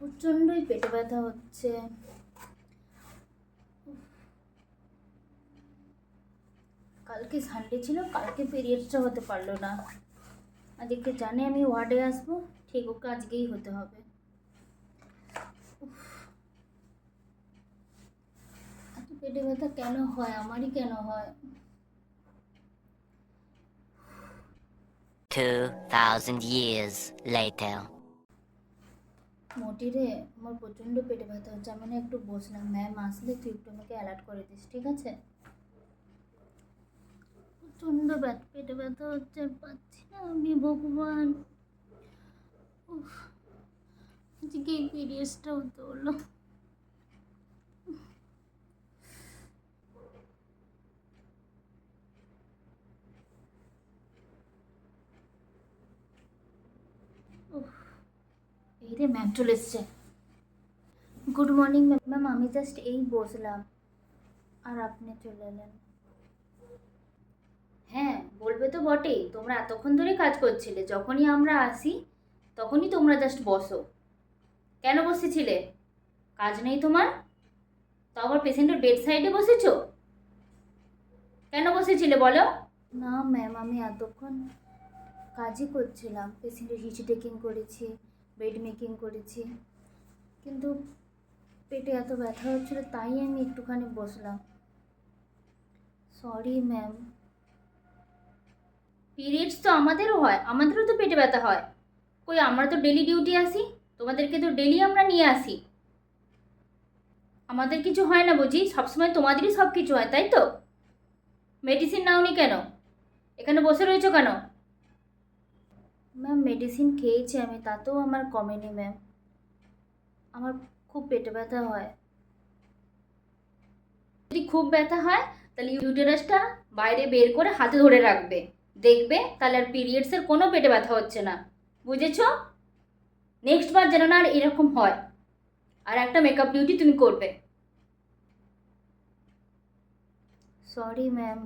প্রচণ্ডই পেটে ব্যথা হচ্ছে। কালকে সানডে ছিল কালকে পিরিয়ডসটা হতে পারল না। আজকে জানে আমি ওয়ার্ডে আসব ঠিক ওকে আজকেই হতে হবে। পেটে ব্যথা কেন হয়? আমারই কেন হয়? 2,000 years later. মোটি রে আমার প্রচণ্ড পেটে ব্যথা হচ্ছে। আমি না একটু বসলাম। ম্যাম আসলে তুই একটু আমাকে অ্যালার্ট করে দিস, ঠিক আছে? প্রচণ্ড ব্যথা, পেটে ব্যথা হচ্ছে, পাচ্ছি না আমি ভগবান। আজকে এই পিরিয়ডসটাও তো হলো। রে ম্যাম চলে এসছে। গুড মর্নিং ম্যাম ম্যাম আমি জাস্ট এই বসলাম। আর আপনি চলে এলেন। হ্যাঁ বলবে তো বটেই, তোমরা এতক্ষণ ধরে কাজ করছিলে, যখনই আমরা আসি, তখনই তোমরা জাস্ট বসো। কেন বসেছিলে? কাজ নেই তোমার? তো আবার পেশেন্টের বেড সাইডে বসেছ? কেন বসেছিলে বলো? না ম্যাম আমি এতক্ষণ কাজই করছিলাম পেশেন্টের হিচি টেকিং করেছি। বেড মেকিং করেছি। কিন্তু পেটে এত ব্যথা হচ্ছিল, তাই আমি একটুখানি বসলাম। সরি ম্যাম পিরিয়ডস তো আমাদেরও হয়, আমাদেরও তো পেটে ব্যথা হয়। কই, আমরা তো ডেলি ডিউটি আসি, তোমাদেরকে তো ডেলি আমরা নিয়ে আসি। আমাদের কিছু হয় না বুঝি, সবসময় তোমাদেরই সব কিছু হয়, তাই তো? মেডিসিন নাওনি কেন? এখানে বসে রয়েছো কেন? ম্যাম মেডিসিন খেয়েছি আমি, তাতেও আমার কমেনি ম্যাম আমার খুব পেটে ব্যথা হয়। যদি খুব ব্যথা হয়, তাহলে ইউটেরাসটা বাইরে বের করে হাতে ধরে রাখবে। দেখবে, তাহলে আর পিরিয়ডসের কোনো পেটে ব্যথা হচ্ছে না। বুঝেছ? নেক্সট বার যেন না আর এরকম হয়। আর একটা মেকআপ ডিউটি তুমি করবে। Sorry ma'am